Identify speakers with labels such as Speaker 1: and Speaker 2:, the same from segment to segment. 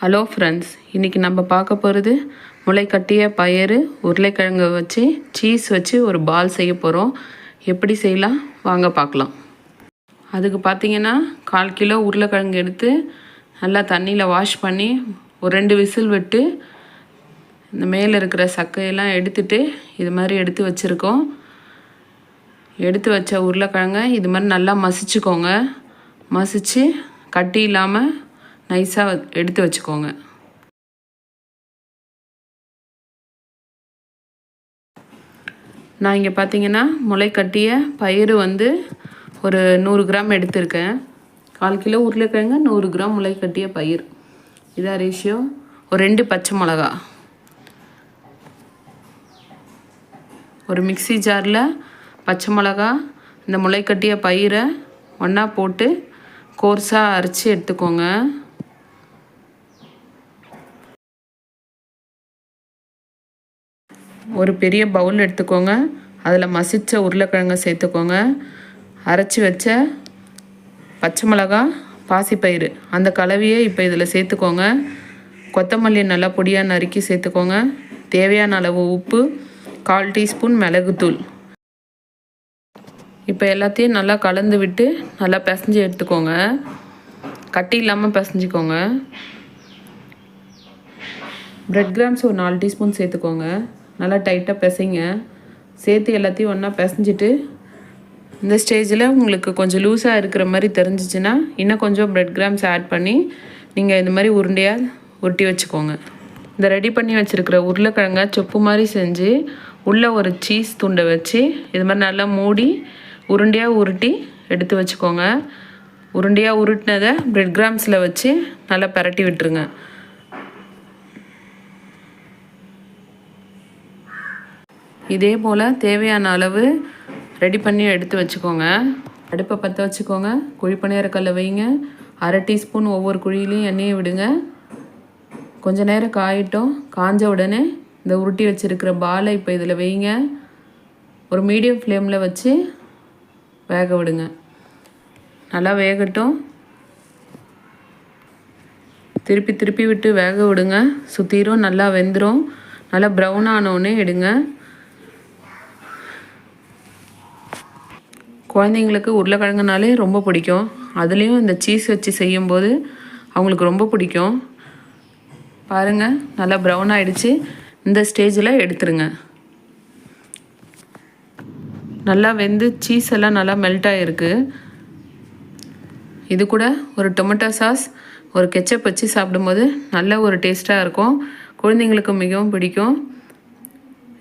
Speaker 1: Hello friends இன்றைக்கி நம்ம பார்க்க போகிறது முளைக்கட்டிய பயறு உருளைக்கிழங்கு வச்சு சீஸ் வச்சு ஒரு பால் செய்ய போகிறோம் எப்படி செய்யலாம்? வாங்க பார்க்கலாம். அதுக்கு பார்த்தீங்கன்னா கால் கிலோ உருளைக்கிழங்கு எடுத்து நல்லா தண்ணியில் வாஷ் பண்ணி ஒரு ரெண்டு விசில் விட்டு இந்த மேலே இருக்கிற சக்கையெல்லாம் எடுத்துட்டு இது மாதிரி எடுத்து வச்சுருக்கோம். எடுத்து வச்ச உருளைக்கிழங்க இது மாதிரி நல்லா மசிச்சுக்கோங்க. மசித்து கட்டி இல்லாமல் நைஸாக எடுத்து வச்சுக்கோங்க. நான் இங்கே பார்த்தீங்கன்னா முளை கட்டிய பயிறு வந்து ஒரு நூறு கிராம் எடுத்திருக்கேன். கால் கிலோ உருளைக்கிழங்கு நூறு கிராம் முளை கட்டிய பயிர். இதான் ரேஷியோ ஒரு ரெண்டு பச்சை மிளகா. ஒரு மிக்சி ஜாரில் பச்சை மிளகா இந்த முளை கட்டிய பயிரை ஒன்றா போட்டு கோர்ஸாக அரைச்சி எடுத்துக்கோங்க. ஒரு பெரிய பவுல் எடுத்துக்கோங்க. அதில் மசித்த உருளைக்கிழங்கை சேர்த்துக்கோங்க. அரைச்சி வச்ச பச்சை மிளகா பாசிப்பயிறு. அந்த கலவையை இப்போ இதில் சேர்த்துக்கோங்க. கொத்தமல்லி நல்லா பொடியாக நறுக்கி சேர்த்துக்கோங்க. தேவையான அளவு உப்பு கால் டீஸ்பூன் மிளகுத்தூள் இப்போ எல்லாத்தையும் நல்லா கலந்து விட்டு நல்லா பிசைஞ்சு எடுத்துக்கோங்க. கட்டி இல்லாமல் பிசைஞ்சிக்கோங்க. ப்ரெட் கிராம்ஸ் ஒரு நாலு டீஸ்பூன் சேர்த்துக்கோங்க. நல்லா டைட்டாக பிசைங்க. சேர்த்து எல்லாத்தையும் ஒன்றா பிசைஞ்சிட்டு இந்த ஸ்டேஜில் உங்களுக்கு கொஞ்சம் லூஸாக இருக்கிற மாதிரி தெரிஞ்சிச்சுன்னா இன்னும் கொஞ்சம் ப்ரெட் கிராம்ஸ் ஆட் பண்ணி நீங்கள் இந்த மாதிரி உருண்டையாக உருட்டி வச்சுக்கோங்க. இந்த ரெடி பண்ணி வச்சுருக்கிற உருளைக்கிழங்க சொப்பு மாதிரி செஞ்சு உள்ளே ஒரு சீஸ் துண்டை வச்சு இது மாதிரி நல்லா மூடி உருண்டையாக உருட்டி எடுத்து வச்சுக்கோங்க. உருண்டையாக உருட்டினதை ப்ரெட் கிராம்ஸில் வச்சு நல்லா பரட்டி விட்டுருங்க. இதே போல் தேவையான அளவு ரெடி பண்ணி எடுத்து வச்சுக்கோங்க. அடுப்பை பற்ற வச்சுக்கோங்க. குழி கல்லில் வைங்க. அரை டீஸ்பூன் ஒவ்வொரு குழியிலையும் எண்ணெயை விடுங்க. கொஞ்ச நேரம் காயிட்டோம். காஞ்ச உடனே இந்த உருட்டி வச்சுருக்கிற பாலை இப்போ இதில் வைங்க. ஒரு மீடியம் ஃப்ளேமில் வச்சு வேக விடுங்க. நல்லா வேகட்டும். திருப்பி திருப்பி விட்டு வேக விடுங்க. சுற்றிரும் நல்லா வெந்துடும் நல்லா ப்ரௌன் ஆனோடனே எடுங்க. குழந்தைங்களுக்கு உருளைக்கிழங்குனாலே ரொம்ப பிடிக்கும். அதுலேயும் இந்த சீஸ் வச்சு செய்யும்போது அவங்களுக்கு ரொம்ப பிடிக்கும். பாருங்கள் நல்லா ப்ரௌன் ஆகிடுச்சு இந்த ஸ்டேஜில் எடுத்துருங்க. நல்லா வெந்து சீஸ் எல்லாம் நல்லா மெல்ட் ஆகிருக்கு இது கூட ஒரு டொமேட்டோ சாஸ் ஒரு கெச்சப் வச்சு சாப்பிடும்போது நல்ல ஒரு டேஸ்ட்டாக இருக்கும். குழந்தைங்களுக்கு மிகவும் பிடிக்கும்.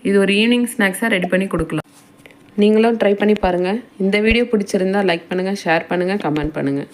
Speaker 1: இது ஒரு ஈவினிங் ஸ்நாக்ஸாக ரெடி பண்ணி கொடுக்கலாம். நீங்களும் ட்ரை பண்ணி பாருங்கள் இந்த வீடியோ பிடிச்சிருந்தால் லைக் பண்ணுங்கள் ஷேர் பண்ணுங்கள் கமெண்ட் பண்ணுங்கள்